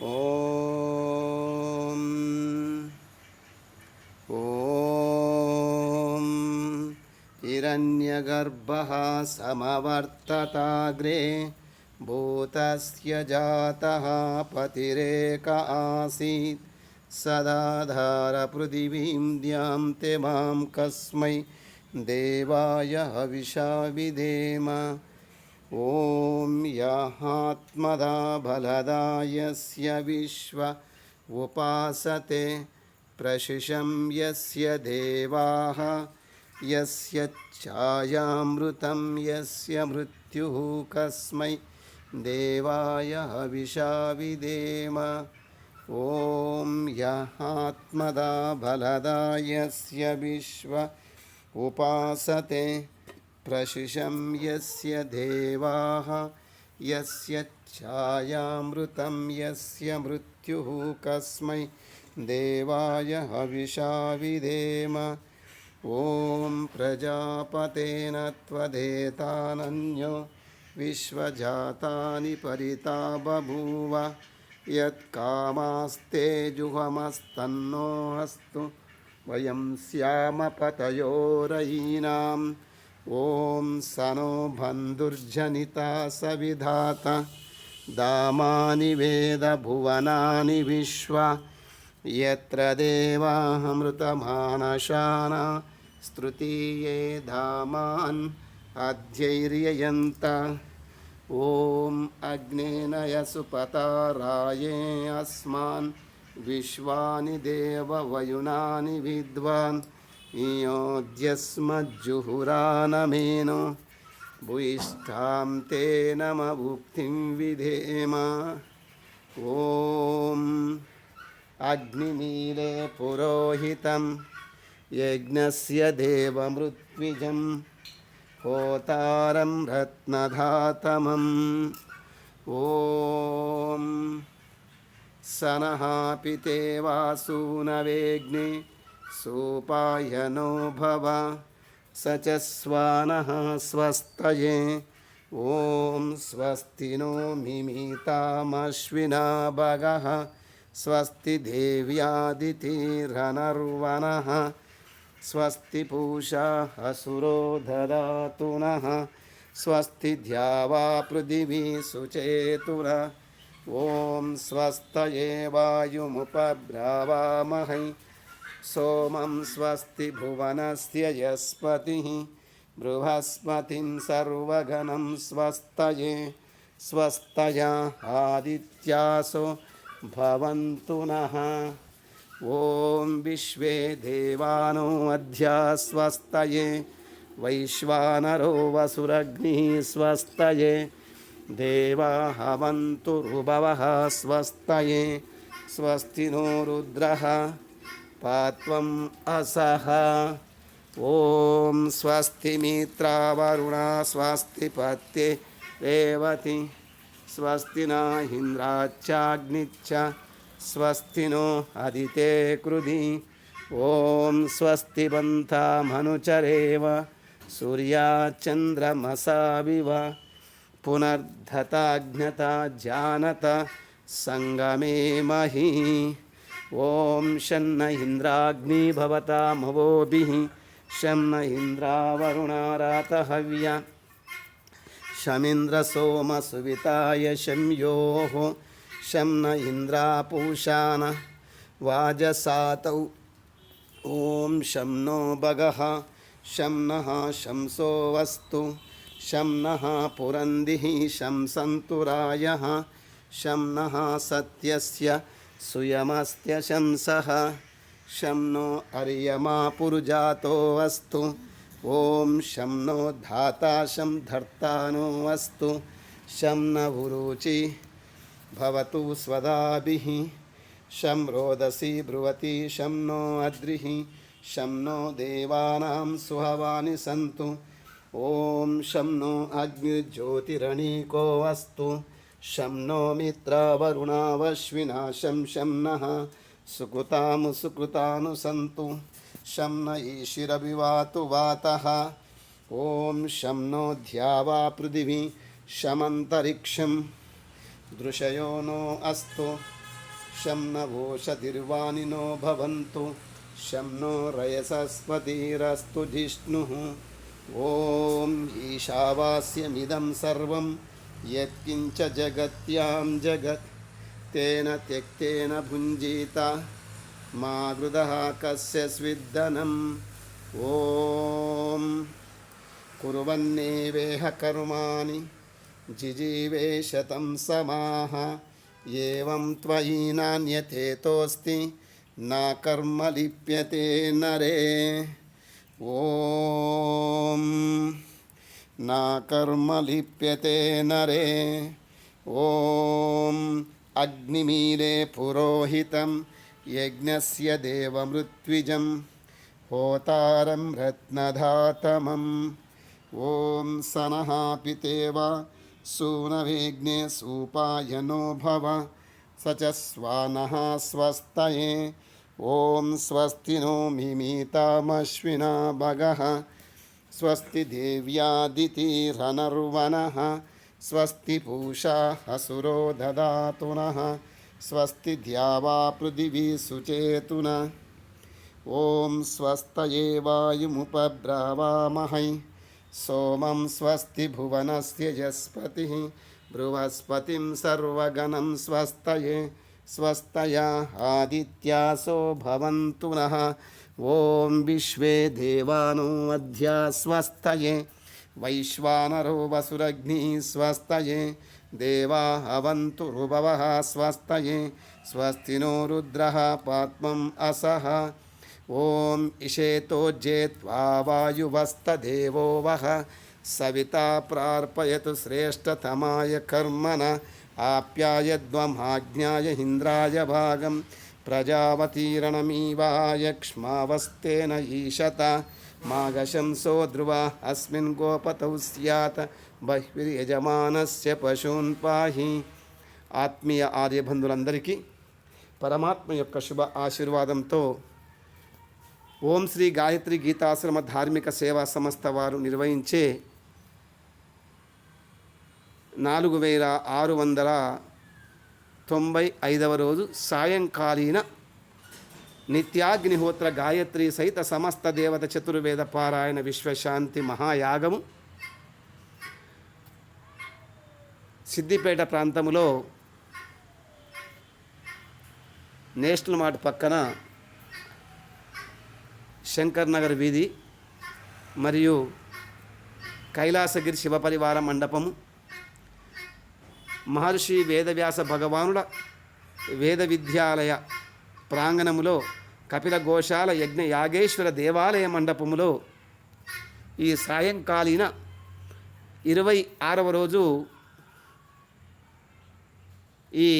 ॐ ॐ हिरण्यगर्भः समवर्तताग्रे भूतस्य जातः पतिरेक आसीत् सदाधारपृथिवीं द्यां ते माँ कस्मै देवाय हविषा विधेम ॐ यहात्मदा बलदा यस्य विश्व उपासते प्रशिशं यस्य देवाः, यस्य छायामृतं, यस्य मृत्युः कस्मै देवाय हविषा विधेम ॐ यहात्मदा बलदा यस्य विश्व उपासते प्रशिशं यस्य देवाः यस्य छायामृतं यस्य मृत्युः कस्मै देवाय हविषा विधेम ॐ प्रजापतेन त्वदेतानन्यो विश्वजातानि परिता बभूव यत्कामास्ते जुहमस्तन्नो अस्तु वयं श्यामपतयोरयीनाम् ॐ सनो बन्धुर्जनिता सविधाता, दामानि वेदभुवनानि विश्व, यत्र देवामृतमानशाना, स्तृतीये धामान् अध्यैर्ययन्त। ॐ अग्नेनयसुपताराये अस्मान्, विश्वानि देववयुनानि विद्वान्। योऽद्यस्मज्जुहुरानमेनो भुयिष्ठां ते नमभुक्तिं विधेम ॐ अग्निमीले पुरोहितं यज्ञस्य देवमृत्विजं होतारं रत्नधातमम् ॐ सनः पिते वासूनवेग्ने सोपायनो भव स च स्वानः स्वस्तये। ॐ स्वस्ति नो मिमितामश्विना भगः, स्वस्ति देव्यादितिरनर्वणः स्वस्ति पूषा असुरो ददातु नः स्वस्ति द्यावा पृथिवी सुचेतुर। ॐ स्वस्तये वायुमुपब्रावामहै सोमं स्वस्ति भुवनस्य यस्पतिः बृहस्पतिं सर्वगणं स्वस्तये स्वस्तया आदित्यासो भवन्तु नः। ॐ विश्वे देवानो अध्या स्वस्तये, वैश्वानरो वसुरग्निः स्वस्तये, देवा हवन्तु रुभवः स्वस्तये स्वस्ति नो रुद्रः पात्वम् असः ॐ स्वस्ति मित्रावरुणा स्वस्ति पत्ये रेवति स्वस्ति न इन्द्राच्चाग्निच्च स्वस्ति नो अदिते कृधि ॐ स्वस्ति बन्धामनुचरेव सूर्याचन्द्रमसाविव पुनर्धताज्ञता जानत सङ्गमे मही ॐ शन्न इन्द्राग्नी भवतामवोभिः शन्न इन्द्रावरुणारातहव्या शमिन्द्रसोमसुविताय शम्योः शं न इन्द्रापूषान वाजसातौ ॐ शं नो भगः शं नः शंसो वस्तु शं नः पुरन्दिः शं सन्तुरायः शं नः सत्यस्य सुयमस्त्यशंसः शं नो अर्यमा पुरुजातो अस्तु ॐ शं नो धाता शं धर्ता नो अस्तु शं न उरुचि भवतु स्वदाभिः शं रोदसी ब्रुवती शं नो अद्रिः शं नो देवानां सुहवानि सन्तु ॐ शं नो अग्निर्ज्योतिरणीको अस्तु शं नो मित्रावरुणावश्विना शं शं नः सुकृतामु सुकृतानु सन्तु शं न ईशिरविवातु वातः ॐ शं नो ध्यावा पृथिवी शमन्तरिक्षं दृशयो नो अस्तु शं न वोषधिर्वाणिनो भवन्तु शं नो रयसस्पतिरस्तु जिष्णुः ॐ ईशावास्यमिदं सर्वं యత్కించ జగత్యాం జగత్ తేన త్యక్తేన భుంజీత మా హృద కస్య స్విద్దనం. ఓం. కురువన్నేవేహ కర్మాణి జిజీవేశతం సమాహ ఏం త్వయి నాణ్యతేతోస్తి నా కర్మ లిప్యతే నరే. ఓం. न कर्म लिप्यते नरे। ॐ अग्निमीले पुरोहितं यज्ञस्य देवमृत्विजं होतारं रत्नधातमम् ॐ सनः पितेव सूनवेग्ने सूपायनो भव स च स्वानः स्वस्तये। ॐ स्वस्ति मिमीतामश्विना भगः। स्वस्ति देव्यादितिरनर्वणः स्वस्ति पूषा हसुरो ददातु नः स्वस्ति द्यावा पृथिवी सुचेतुना ॐ स्वस्तये वायुमुपब्रवामहै सोमं स्वस्ति भुवनस्य यस्पतिः बृहस्पतिं सर्वगणं स्वस्तये, स्वस्तया आदित्यासो भवन्तु नः। ॐ विश्वे देवानो अध्या स्वस्तये वैश्वानरो वसुरग्निः स्वस्तये देवा हवन्तु रुभवः स्वस्तये स्वस्ति नो रुद्रः पात्मम् असः। ॐ इषेतोज्जेत्वा वायुवस्तदेवो वः, सविता प्रार्पयतु श्रेष्ठतमाय कर्मण आप्यायद्वमाज्ञाय इन्द्राय भागं प्रजावतीरणमीवाय क्ष्मावस्तेन ईशत माघशंसो ध्रुवा अस्मिन् गोपतौ स्यात् బహిర్యజమానస్య పశూన్ పాహి ఆత్మీయ ఆర్యబంధులందరికీ పరమాత్మ యొక్క శుభ ఆశీర్వాదంతో ఓం శ్రీ గాయత్రి గీతాశ్రమ ధార్మిక సేవా సంస్థ వారు నిర్వహించే నాలుగు వేల ఆరు వందల తొంభై ఐదవ రోజు సాయంకాలీన నిత్యాగ్నిహోత్ర గాయత్రి సహిత సమస్త దేవత చతుర్వేద పారాయణ విశ్వశాంతి మహాయాగము. సిద్దిపేట ప్రాంతములో నేషనల్ మార్ట్ పక్కన శంకర్ నగర్ వీధి మరియు కైలాసగిరి శివపరివార మండపము. మహర్షి వేదవ్యాస భగవానుల వేద విద్యాలయ ప్రాంగణములో కపిల గోశాల యజ్ఞ యాగేశ్వర దేవాలయ మండపములో ఈ సాయంకాలీన ఇరవై ఆరవ రోజు ఈ